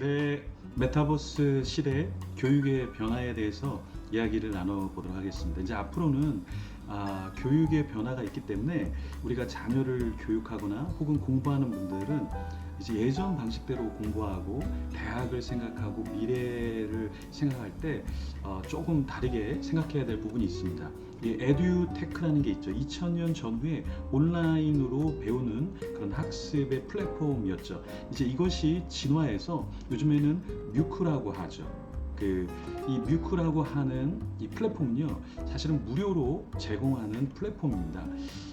네, 메타버스 시대 교육의 변화에 대해서 이야기를 나눠보도록 하겠습니다. 이제 앞으로는 아, 교육의 변화가 있기 때문에 우리가 자녀를 교육하거나 혹은 공부하는 분들은 이제 예전 방식대로 공부하고 대학을 생각하고 미래를 생각할 때 어, 조금 다르게 생각해야 될 부분이 있습니다. 이 에듀테크라는 게 있죠. 2000년 전후에 온라인으로 배우는 그런 학습의 플랫폼이었죠. 이제 이것이 진화해서 요즘에는 뮤크라고 하죠. 그 이 뮤크라고 하는 이 플랫폼은요 사실은 무료로 제공하는 플랫폼입니다.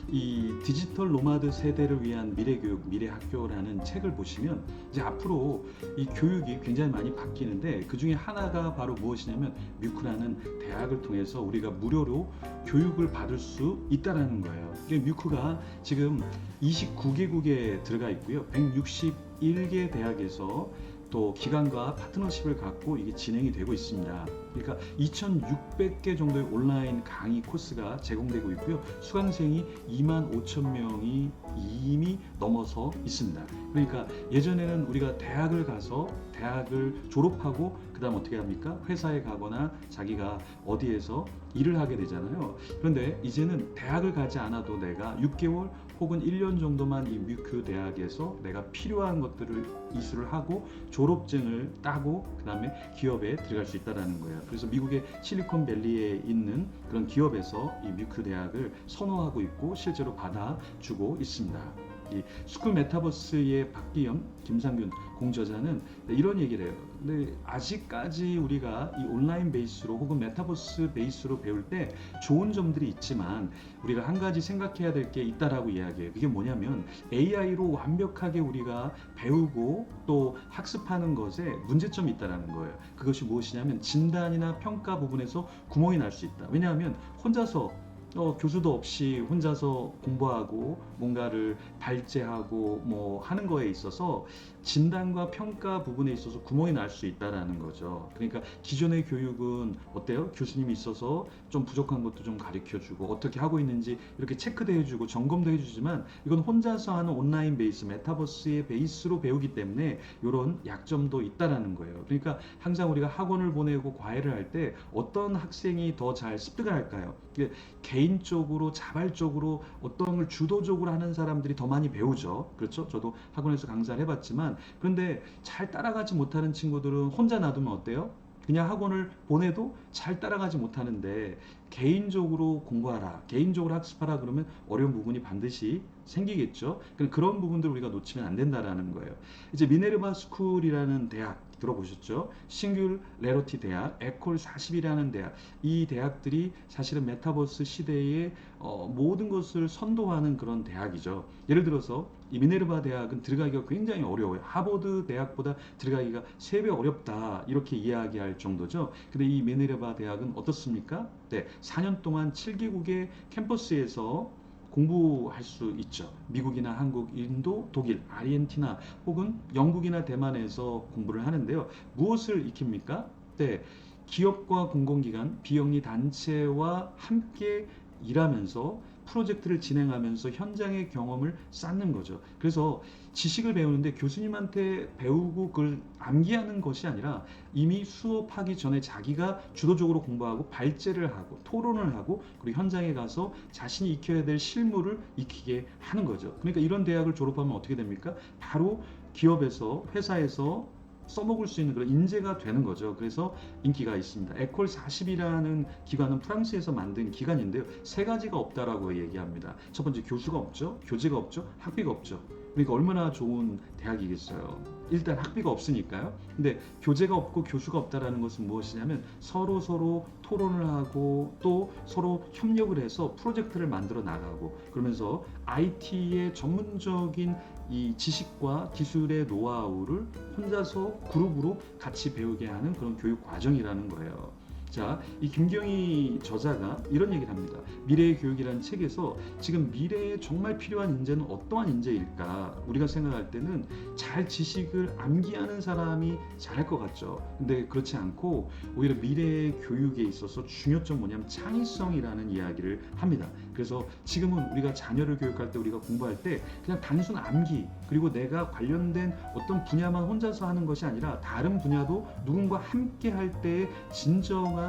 이 디지털 노마드 세대를 위한 미래 교육, 미래 학교라는 책을 보시면 이제 앞으로 이 교육이 굉장히 많이 바뀌는데 그 중에 하나가 바로 무엇이냐면 뮤크라는 대학을 통해서 우리가 무료로 교육을 받을 수 있다라는 거예요. 이게 뮤크가 지금 29개국에 들어가 있고요. 161개 대학에서 또 기관과 파트너십을 갖고 이게 진행이 되고 있습니다. 그러니까 2,600개 정도의 온라인 강의 코스가 제공되고 있고요. 수강생이 2만 5천 명이 이미 넘어서 있습니다. 그러니까 예전에는 우리가 대학을 가서 대학을 졸업하고 그다음 어떻게 합니까? 회사에 가거나 자기가 어디에서 일을 하게 되잖아요. 그런데 이제는 대학을 가지 않아도 내가 6개월 혹은 1년 정도만 이 뮤큐 대학에서 내가 필요한 것들을 이수를 하고 졸업증을 따고 그다음에 기업에 들어갈 수 있다라는 거예요. 그래서 미국의 실리콘밸리에 있는 그런 기업에서 이 뮤큐 대학을 선호하고 있고 실제로 받아주고 있습니다. 이 스쿨 메타버스의 박기영, 김상균 공저자는 이런 얘기를 해요. 근데 아직까지 우리가 이 온라인 베이스로 혹은 메타버스 베이스로 배울 때 좋은 점들이 있지만 우리가 한 가지 생각해야 될 게 있다라고 이야기해요. 그게 뭐냐면 AI로 완벽하게 우리가 배우고 또 학습하는 것에 문제점이 있다라는 거예요. 그것이 무엇이냐면 진단이나 평가 부분에서 구멍이 날 수 있다. 왜냐하면 혼자서 어, 교수도 없이 혼자서 공부하고 뭔가를 발제하고 뭐 하는 거에 있어서 진단과 평가 부분에 있어서 구멍이 날 수 있다라는 거죠. 그러니까 기존의 교육은 어때요? 교수님이 있어서 좀 부족한 것도 좀 가르쳐 주고 어떻게 하고 있는지 이렇게 체크도 해 주고 점검도 해 주지만 이건 혼자서 하는 온라인 베이스, 메타버스의 베이스로 배우기 때문에 이런 약점도 있다라는 거예요. 그러니까 항상 우리가 학원을 보내고 과외를 할 때 어떤 학생이 더 잘 습득을 할까요? 이게 개인적으로 자발적으로 어떤 걸 주도적으로 하는 사람들이 더 많이 배우죠. 그렇죠? 저도 학원에서 강사를 해봤지만 그런데 잘 따라가지 못하는 친구들은 혼자 놔두면 어때요? 그냥 학원을 보내도 잘 따라가지 못하는데 개인적으로 공부하라, 개인적으로 학습하라 그러면 어려운 부분이 반드시 생기겠죠. 그런 부분들 우리가 놓치면 안 된다라는 거예요. 이제 미네르바 스쿨이라는 대학 들어보셨죠? 싱귤 레로티 대학, 에콜 40이라는 대학, 이 대학들이 사실은 메타버스 시대에 어, 모든 것을 선도하는 그런 대학이죠. 예를 들어서 이 미네르바 대학은 들어가기가 굉장히 어려워요. 하버드 대학보다 들어가기가 3배 어렵다 이렇게 이야기할 정도죠. 근데 이 미네르바 대학은 어떻습니까? 네, 4년 동안 7개국의 캠퍼스에서 공부할 수 있죠. 미국이나 한국, 인도, 독일, 아르헨티나 혹은 영국이나 대만에서 공부를 하는데요. 무엇을 익힙니까? 네. 기업과 공공기관, 비영리 단체와 함께 일하면서 프로젝트를 진행하면서 현장의 경험을 쌓는 거죠. 그래서 지식을 배우는데 교수님한테 배우고 그걸 암기하는 것이 아니라 이미 수업하기 전에 자기가 주도적으로 공부하고 발제를 하고 토론을 하고 그리고 현장에 가서 자신이 익혀야 될 실무를 익히게 하는 거죠. 그러니까 이런 대학을 졸업하면 어떻게 됩니까? 바로 기업에서 회사에서 써먹을 수 있는 그런 인재가 되는 거죠. 그래서 인기가 있습니다. 에콜 40이라는 기관은 프랑스에서 만든 기관인데요. 세 가지가 없다라고 얘기합니다. 첫 번째 교수가 없죠. 교재가 없죠. 학비가 없죠. 그러니까 얼마나 좋은 대학이겠어요. 일단 학비가 없으니까요. 근데 교재가 없고 교수가 없다라는 것은 무엇이냐면 서로 서로 토론을 하고 또 서로 협력을 해서 프로젝트를 만들어 나가고 그러면서 IT의 전문적인 이 지식과 기술의 노하우를 혼자서 그룹으로 같이 배우게 하는 그런 교육 과정이라는 거예요. 자, 이 김경희 저자가 이런 얘기를 합니다. 미래의 교육이라는 책에서 지금 미래에 정말 필요한 인재는 어떠한 인재일까? 우리가 생각할 때는 잘 지식을 암기하는 사람이 잘할 것 같죠. 근데 그렇지 않고 오히려 미래의 교육에 있어서 중요점 뭐냐면 창의성이라는 이야기를 합니다. 그래서 지금은 우리가 자녀를 교육할 때 우리가 공부할 때 그냥 단순 암기 그리고 내가 관련된 어떤 분야만 혼자서 하는 것이 아니라 다른 분야도 누군가 함께 할 때의 진정한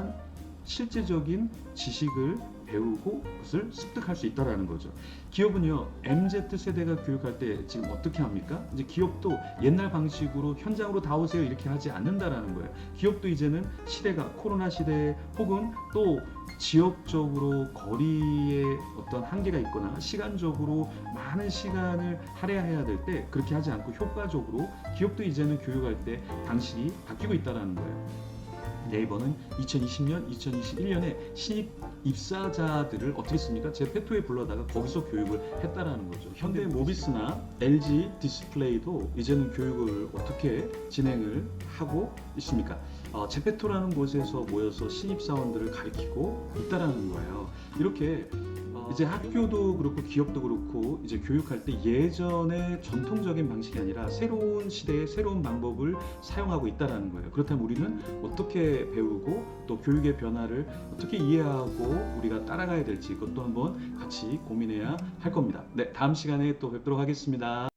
실제적인 지식을 배우고 그것을 습득할 수 있다라는 거죠. 기업은요 MZ 세대가 교육할 때 지금 어떻게 합니까? 이제 기업도 옛날 방식으로 현장으로 다 오세요 이렇게 하지 않는다라는 거예요. 기업도 이제는 시대가 코로나 시대 혹은 또 지역적으로 거리에 어떤 한계가 있거나 시간적으로 많은 시간을 할애해야 될 때 그렇게 하지 않고 효과적으로 기업도 이제는 교육할 때 방식이 바뀌고 있다라는 거예요. 네이버는 2020년, 2021년에 신입 입사자들을 어떻게 씁니까? 제 페토에 불러다가 거기서 교육을 했다라는 거죠. 현대 모비스나 LG 디스플레이도 이제는 교육을 어떻게 진행을 하고 있습니까? 어, 제페토라는 곳에서 모여서 신입 사원들을 가르치고 있다라는 거예요. 이렇게 어, 이제 학교도 그렇고 기업도 그렇고 이제 교육할 때 예전의 전통적인 방식이 아니라 새로운 시대의 새로운 방법을 사용하고 있다라는 거예요. 그렇다면 우리는 어떻게 배우고 또 교육의 변화를 어떻게 이해하고 우리가 따라가야 될지 그것도 한번 같이 고민해야 할 겁니다. 네, 다음 시간에 또 뵙도록 하겠습니다.